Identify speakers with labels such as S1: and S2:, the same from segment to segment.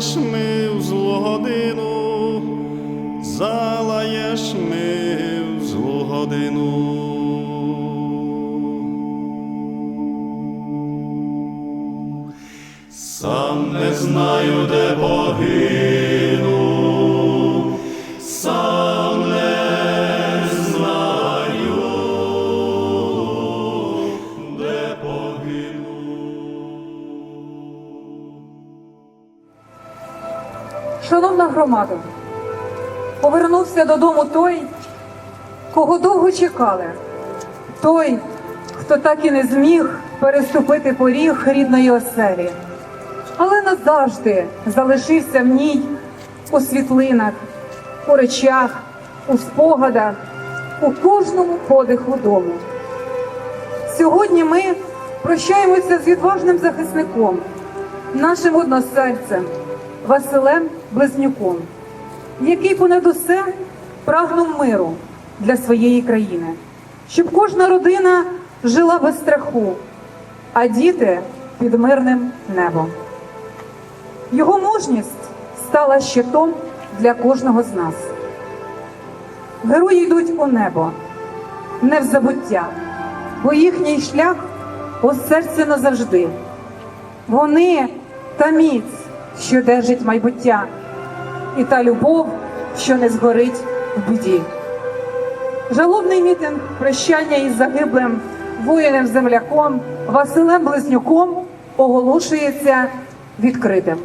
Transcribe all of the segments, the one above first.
S1: залаєш ми
S2: Шановна повернувся додому той, кого довго чекали, той, хто так і не зміг переступити поріг рідної оселі, але назавжди залишився в ній у світлинах, у речах, у спогадах, у кожному подиху дому. Сьогодні ми прощаємося з відважним захисником, нашим односельцем Василем Близнюком, який понад усе прагнув миру для своєї країни, щоб кожна родина жила без страху, а діти під мирним небом. Його мужність стала щитом для кожного з нас. Герої йдуть у небо, не в забуття, бо їхній шлях у серці назавжди. Вони та міць, що держить майбуття, і та любов, що не згорить в біді. Жалобний мітинг прощання із загиблим воїнем земляком Василем Близнюком оголошується відкритим.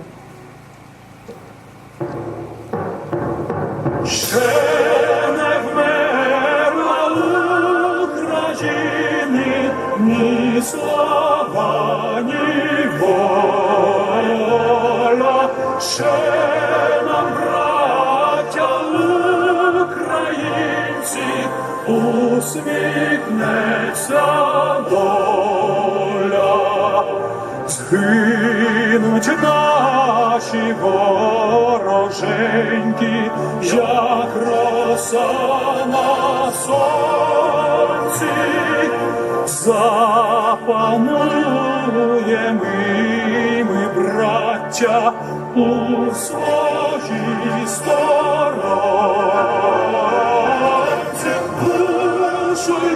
S1: Усміхнеться доля. Згинуть наші вороженьки, як роса на сонці, запануємо і ми, браття, у своїй сторонці,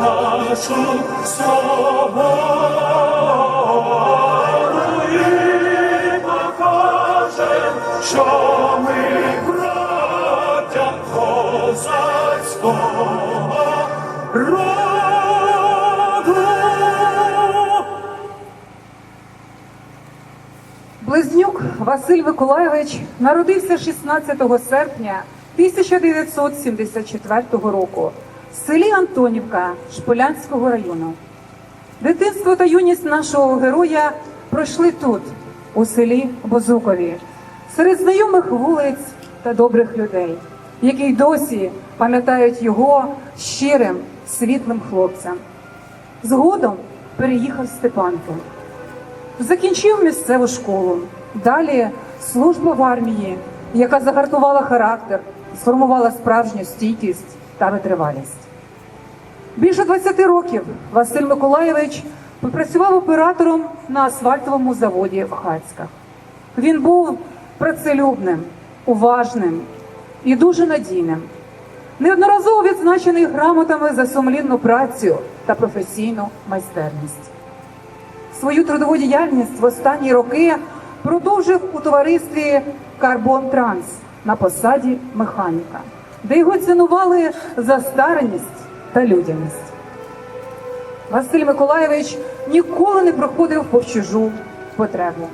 S1: нашу свободу і покажем, що ми браття козацького роду.
S2: Близнюк Василь Миколайович народився 16 серпня 1974 року в селі Антонівка Шполянського району. Дитинство та юність нашого героя пройшли тут, у селі Бозукові, серед знайомих вулиць та добрих людей, які й досі пам'ятають його щирим, світлим хлопцем. Згодом переїхав в Степанки. Закінчив місцеву школу. Далі служба в армії, яка загартувала характер, сформувала справжню стійкість та витривалість. Більше 20 років Василь Миколаєвич попрацював оператором на асфальтовому заводі в Хацьках. Він був працелюбним, уважним і дуже надійним. Неодноразово відзначений грамотами за сумлінну працю та професійну майстерність. Свою трудову діяльність в останні роки продовжив у товаристві Карбон Транс на посаді механіка, де його цінували за старанність та людяність. Василь Миколаєвич ніколи не проходив повз чужу потребу.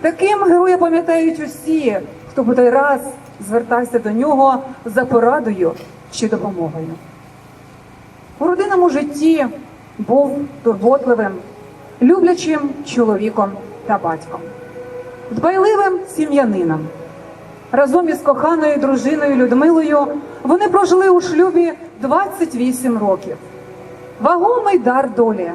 S2: Таким героя пам'ятають усі, хто бодай раз звертався до нього за порадою чи допомогою. У родинному житті був турботливим, люблячим чоловіком та батьком, дбайливим сім'янином. Разом із коханою дружиною Людмилою вони прожили у шлюбі 28 років. Вагомий дар долі,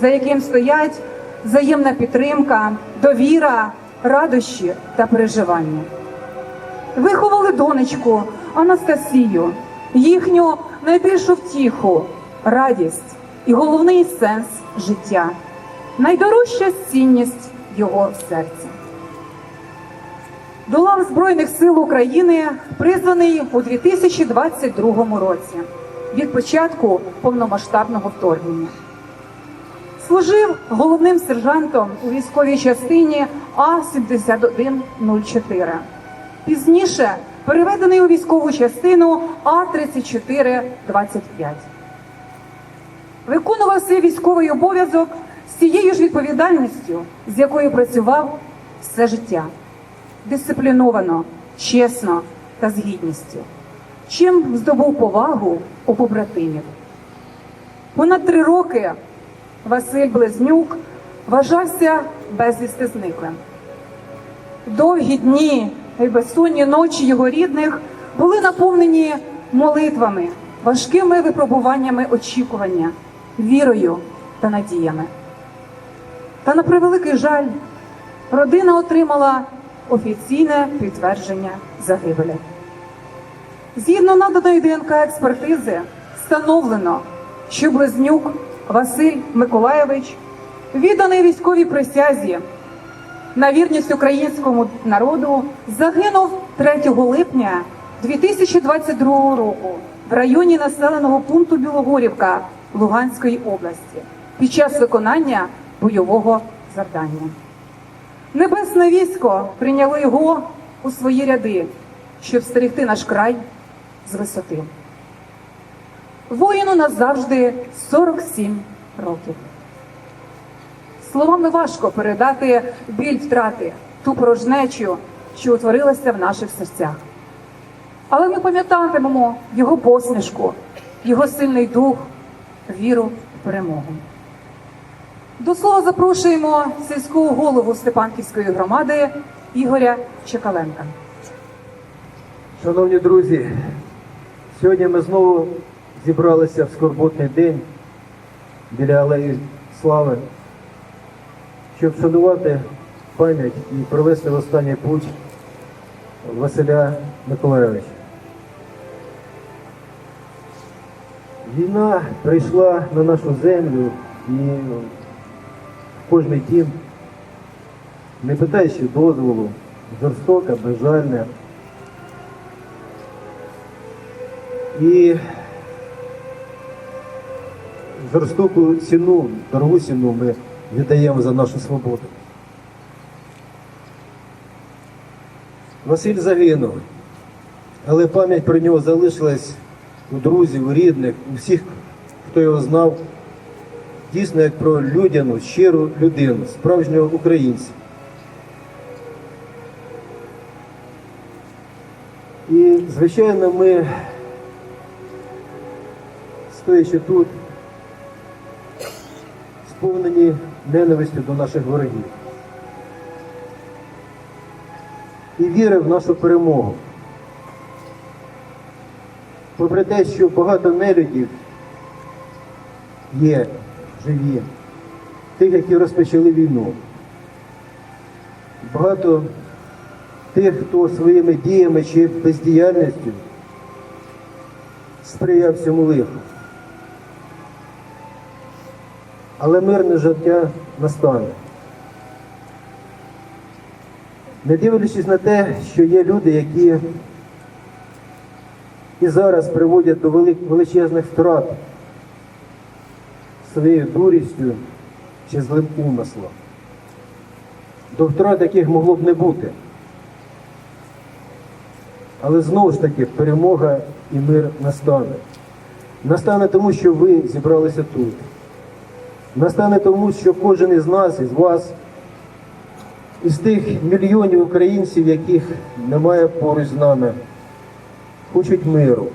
S2: за яким стоять взаємна підтримка, довіра, радощі та переживання. Виховали донечку Анастасію, їхню найбільшу втіху, радість і головний сенс життя, найдорожча цінність його серця. До лав Збройних сил України призваний у 2022 році від початку повномасштабного вторгнення. Служив головним сержантом у військовій частині А-7104. Пізніше переведений у військову частину А-3425. Виконував свій військовий обов'язок з тією ж відповідальністю, з якою працював все життя. Дисципліновано, чесно та з гідністю, чим здобув повагу у побратимів. Понад три роки Василь Близнюк вважався безвісти зниклим. Довгі дні і безсонні ночі його рідних були наповнені молитвами, важкими випробуваннями очікування, вірою та надіями. Та на превеликий жаль, родина отримала офіційне підтвердження загибелі. Згідно наданої ДНК експертизи, встановлено, що Близнюк Василь Миколаєвич відданий військовій присязі на вірність українському народу загинув 3 липня 2022 року в районі населеного пункту Білогорівка Луганської області під час виконання бойового завдання. Небесне військо прийняло його у свої ряди, щоб стерегти наш край з висоти. Воїну назавжди 47 років. Словами важко передати біль втрати, ту порожнечу, що утворилася в наших серцях. Але ми пам'ятатимемо його посмішку, його сильний дух, віру в перемогу. До слова запрошуємо сільського голову Степанківської громади Ігоря Чекаленка.
S3: Шановні друзі, сьогодні ми знову зібралися в скорботний день біля Алеї Слави, щоб вшанувати пам'ять і провести в останній путь Василя Миколайовича. Війна прийшла на нашу землю і в кожний дім, не питаючи дозволу, жорстока, безжальна. І жорстоку ціну, дорогу ціну ми віддаємо за нашу свободу. Василь загинув, але пам'ять про нього залишилась у друзів, у рідних, у всіх, хто його знав, дійсно як про людяну, щиру людину, справжнього українця. І, звичайно, ми стоячи тут, сповнені ненавистю до наших ворогів. І віри в нашу перемогу. Попри те, що багато нелюдів є живі, тих, які розпочали війну. Багато тих, хто своїми діями чи бездіяльністю сприяв цьому лиху. Але мирне життя настане. Не дивлячись на те, що є люди, які і зараз приводять до величезних втрат своєю дурістю чи злим умислом. до втрат яких могло б не бути. Але знову ж таки перемога і мир настане. Настане тому, що ви зібралися тут. Настане тому, що кожен із нас, із вас, із тих мільйонів українців, яких немає поруч з нами, хочуть миру,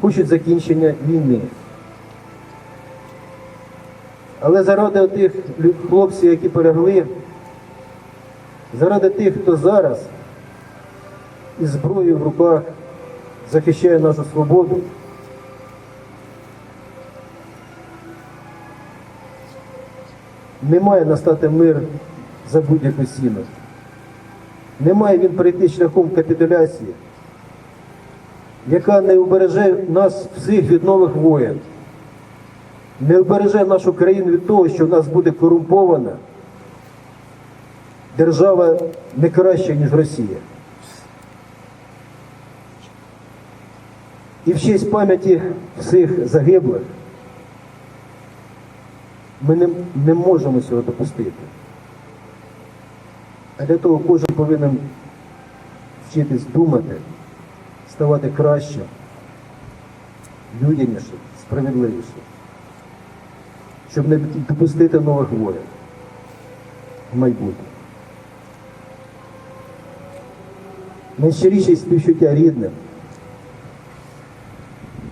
S3: хочуть закінчення війни. Але заради тих хлопців, які перегли, заради тих, хто зараз із зброєю в руках захищає нашу свободу, не має настати мир за будь-яку ціну. Не має він перейти шляхом капітуляції, яка не убереже нас всіх від нових воєн, не убереже нашу країну від того, що в нас буде корумпована держава не краща, ніж Росія. І в честь пам'яті всіх загиблих ми не, не можемо цього допустити. А для того кожен повинен вчитись думати, ставати краще, людяніше, справедливіше, щоб не допустити нових воєн в майбутнє. Найщиріші співчуття рідним.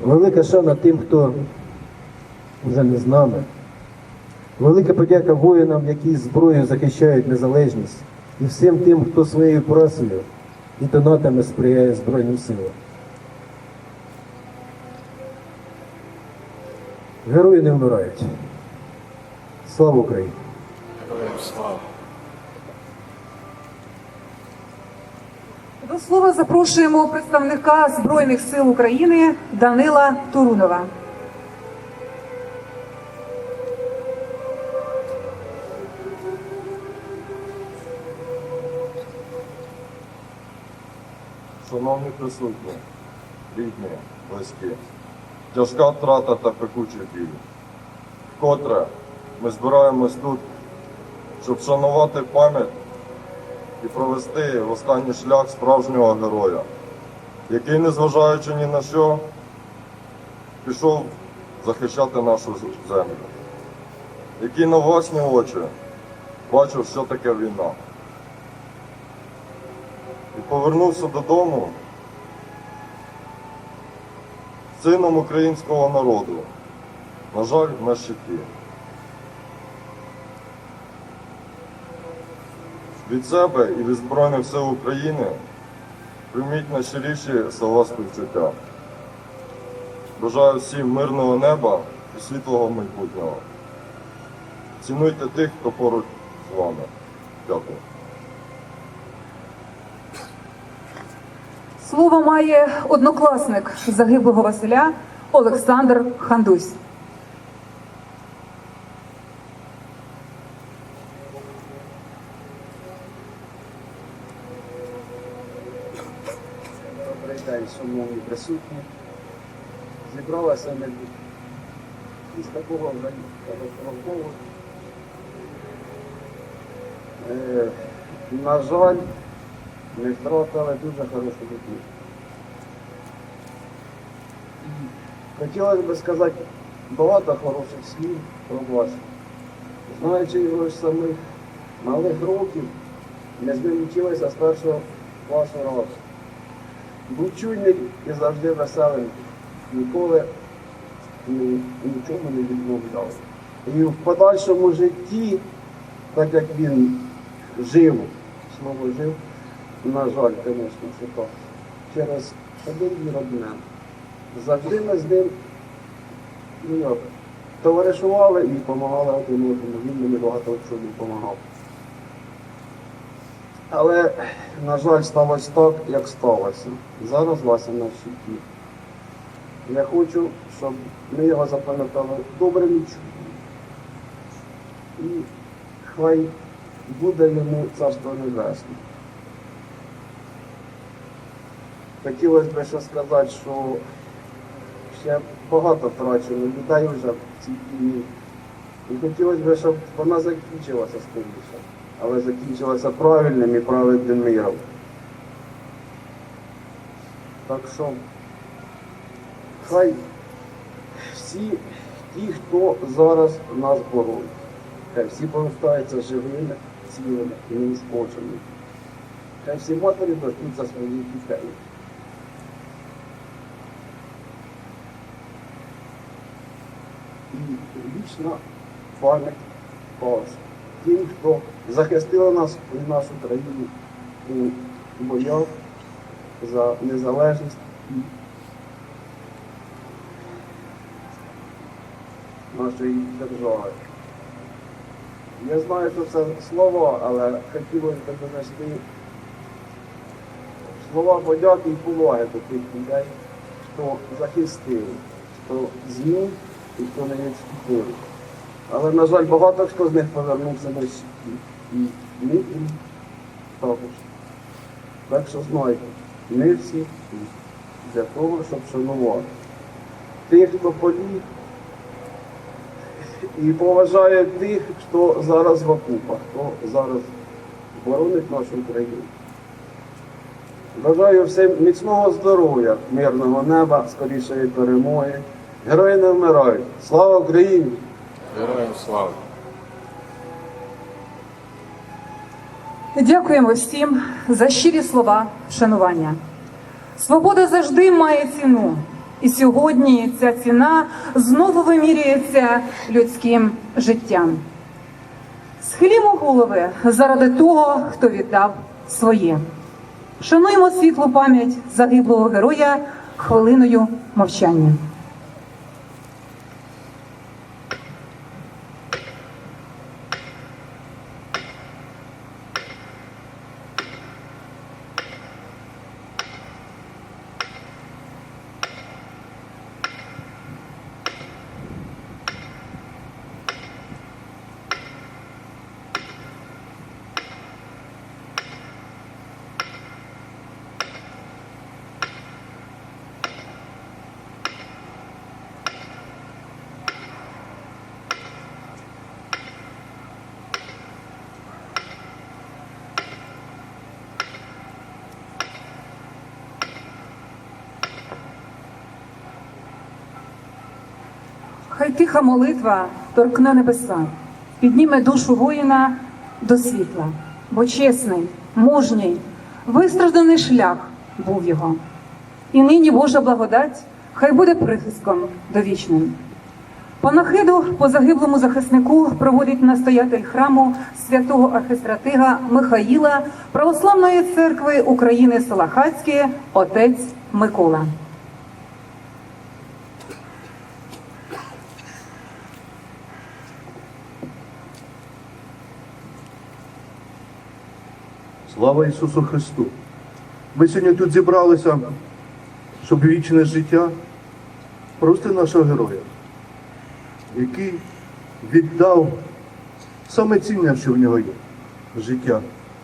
S3: Велика шана тим, хто вже не з нами. Велика подяка воїнам, які зброєю захищають незалежність, і всім тим, хто своєю працею і донатами сприяє Збройним силам. Герої не вмирають. Слава Україні!
S2: До слова запрошуємо представника Збройних сил України Данила Турунова.
S4: Шановні присутні, рідні, близькі, тяжка втрата та пекучий біль. Вкотре ми збираємось тут, щоб вшанувати пам'ять і провести в останній шлях справжнього героя, який, незважаючи ні на що, пішов захищати нашу землю, який на власні очі бачив, що таке війна повернувся додому сином українського народу. На жаль, на щиті. Від себе і від Збройних сил України прийміть найщиріші слова співчуття. Бажаю всім мирного неба і світлого майбутнього. Цінуйте тих, хто поруч з вами. Дякую.
S2: Слово має однокласник загиблого Василя Олександр Хандусь.
S5: Добрий день, присутні. Зібралася ми із такого. Е, на жаль, втратили дуже хорошу дитину. Хотілося б сказати багато хороших слів про вас. Знаючи його ж самих малих років, ми з з першого класу разу. Був чуйний і завжди веселим. Ніколи ні- нічому не відмовляв. І в подальшому житті, так як він жив, знову жив, на жаль, звісно, це так, через один вір. Завжди ми з ним ну, як, товаришували і допомагали один одному. Він мені багато чому допомагав. Але, на жаль, сталося так, як сталося. Зараз Вася на щиті. Я хочу, щоб ми його запам'ятали добрим і. І хай буде йому царство небесне. Хотілося б ще сказати, що ще багато втрачено людей вже в цій війні. І хотілося б, щоб вона закінчилася скоріше, але закінчилася правильним і праведним миром. Так що хай всі ті, хто зараз нас боронить, хай всі повертаються живими, цілими і неушкодженими. Хай всі матері дождуться своїх дітей. І вічна пам'ять вас, тим, хто захистила нас і нашу країну у боях за незалежність і нашої держави. Я знаю, що це слова, але хотілося б донести слова подяки і поваги до тих людей, хто захистив, хто зміг і хто не відступив. Але, на жаль, багато хто з них повернувся на щиті. І ми їм також. Так що знайте, ми всі для того, щоб шанувати тих, хто поліг, і поважає тих, хто зараз в окупах, хто зараз боронить нашу країну. Бажаю всім міцного здоров'я, мирного неба, скорішої перемоги. Герої не вмирають. Слава Україні!
S4: Героям слава!
S2: Дякуємо всім за щирі слова вшанування. Свобода завжди має ціну, і сьогодні ця ціна знову вимірюється людським життям. Схилімо голови заради того, хто віддав своє. Шануємо світлу пам'ять загиблого героя хвилиною мовчання. Хай тиха молитва торкне небеса, підніме душу воїна до світла, бо чесний, мужній, вистражданий шлях був його. І нині Божа благодать хай буде прихистком довічним. Панахиду по загиблому захиснику проводить настоятель храму святого архистратига Михаїла Православної церкви України села Хацьке, отець Микола.
S6: Слава Ісусу Христу! Ми сьогодні тут зібралися, щоб вічне життя прости нашого героя, який віддав саме цінне, що в нього є життя,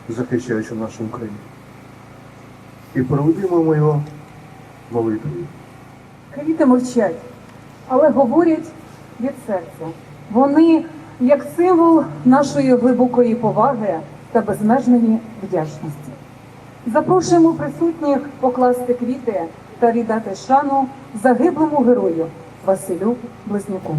S6: захищаючи нашу Україну. І проведемо його молитвою.
S2: Квіти мовчать, але говорять від серця. Вони як символ нашої глибокої поваги та безмежної вдячності. Запрошуємо присутніх покласти квіти та віддати шану загиблому герою Василю Близнюку.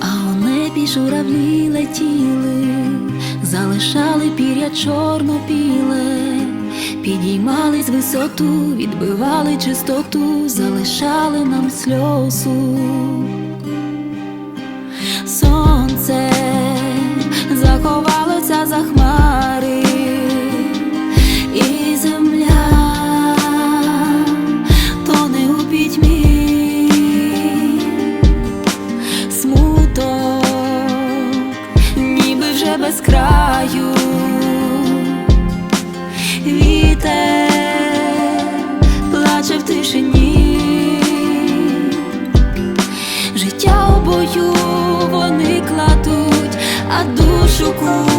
S7: А у небі журавлі летіли, залишали пір'я чорно-біле, підіймались висоту, відбивали чистоту, залишали нам сльозу. Сонце заховалося за хмари, бою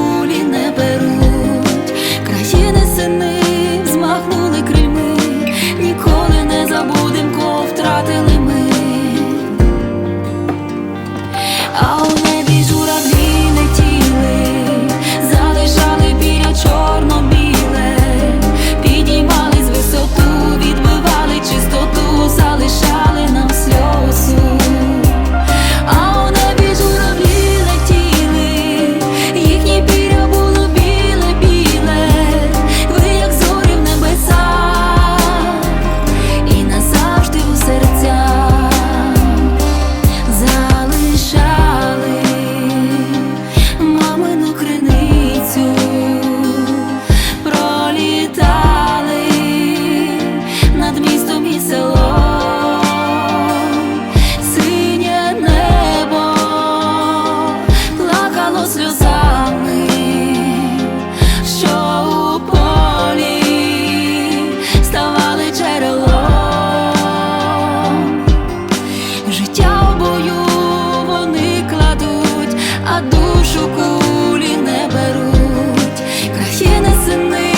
S7: душу кулі не беруть, країни сини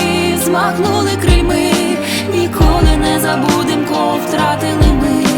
S7: змахнули крильми, ніколи не забудем, кого втратили ми.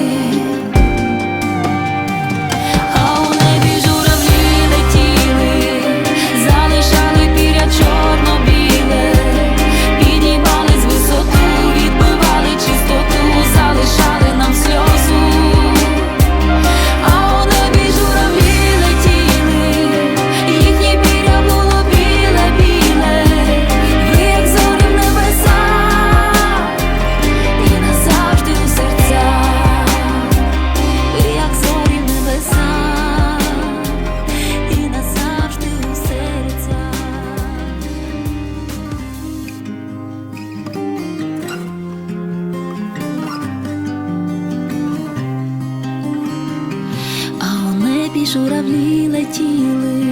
S7: Журавлі летіли,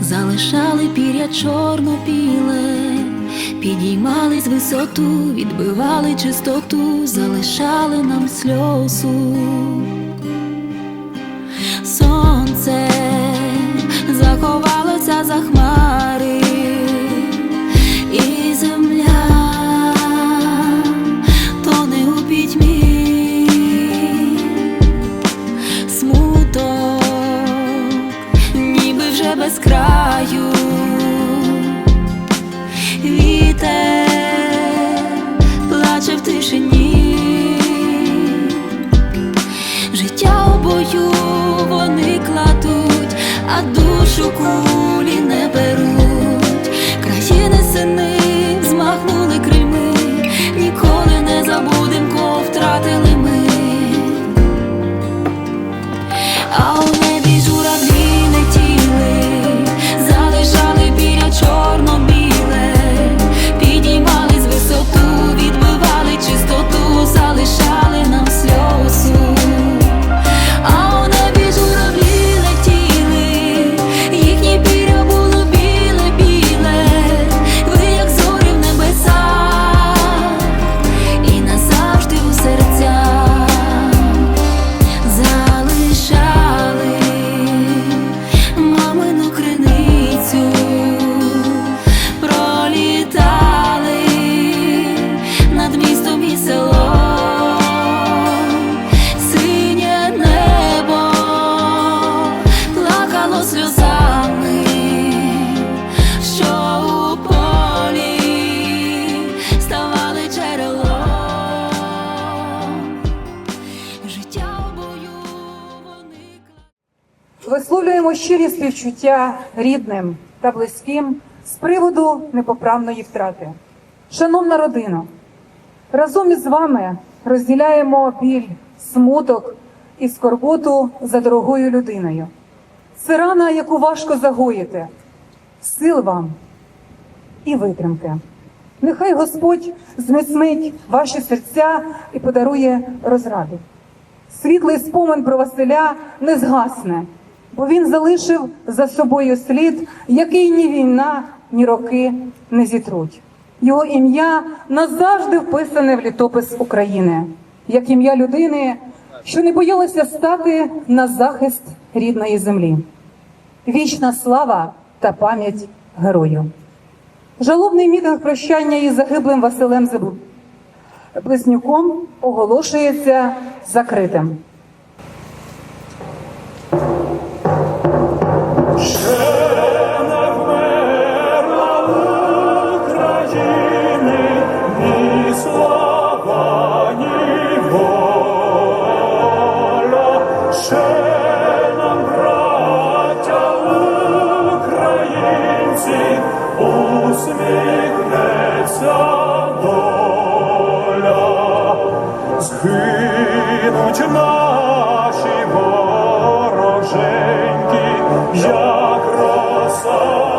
S7: залишали піря чорно-біле, підіймались висоту, відбивали чистоту, залишали нам сльозу. Сонце заховалося за хмари, душу
S2: кулі щирі співчуття рідним та близьким з приводу непоправної втрати. Шановна родина, разом із вами розділяємо біль, смуток і скорботу за дорогою людиною. Це рана, яку важко загоїти. Сил вам і витримки. Нехай Господь зміцнить ваші серця і подарує розраду. Світлий спомин про Василя не згасне, бо він залишив за собою слід, який ні війна, ні роки не зітруть. Його ім'я назавжди вписане в літопис України, як ім'я людини, що не боялася стати на захист рідної землі. Вічна слава та пам'ять герою. Жалобний мітинг прощання із загиблим Василем Близнюком оголошується закритим.
S1: Згинуть наші вороженьки, як роса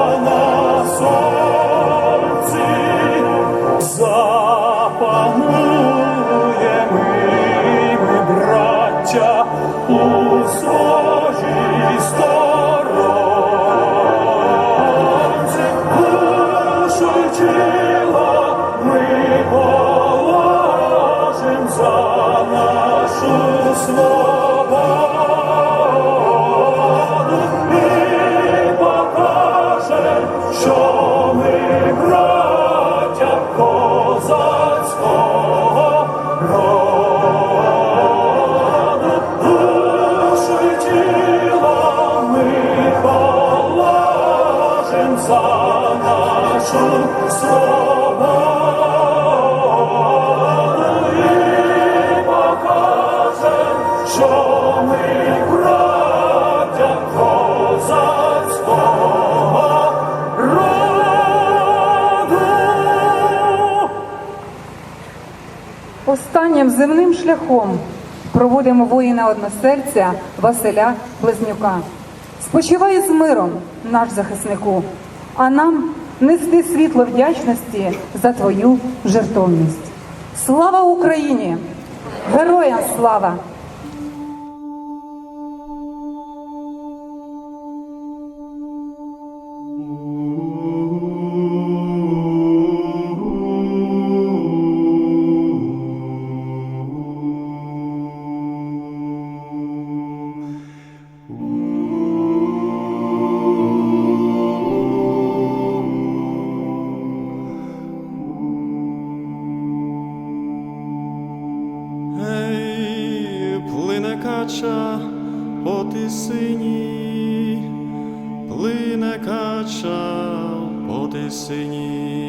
S1: свободу і покаже, що ми братя козацького роду. Ми положим за нашу славу.
S2: Останнім земним шляхом проводимо воїна односерця Василя Близнюка. Спочивай з миром, наш захиснику, а нам нести світло вдячності за твою жертовність. Слава Україні! Героям слава!
S8: Тисині, плине кача по тисині.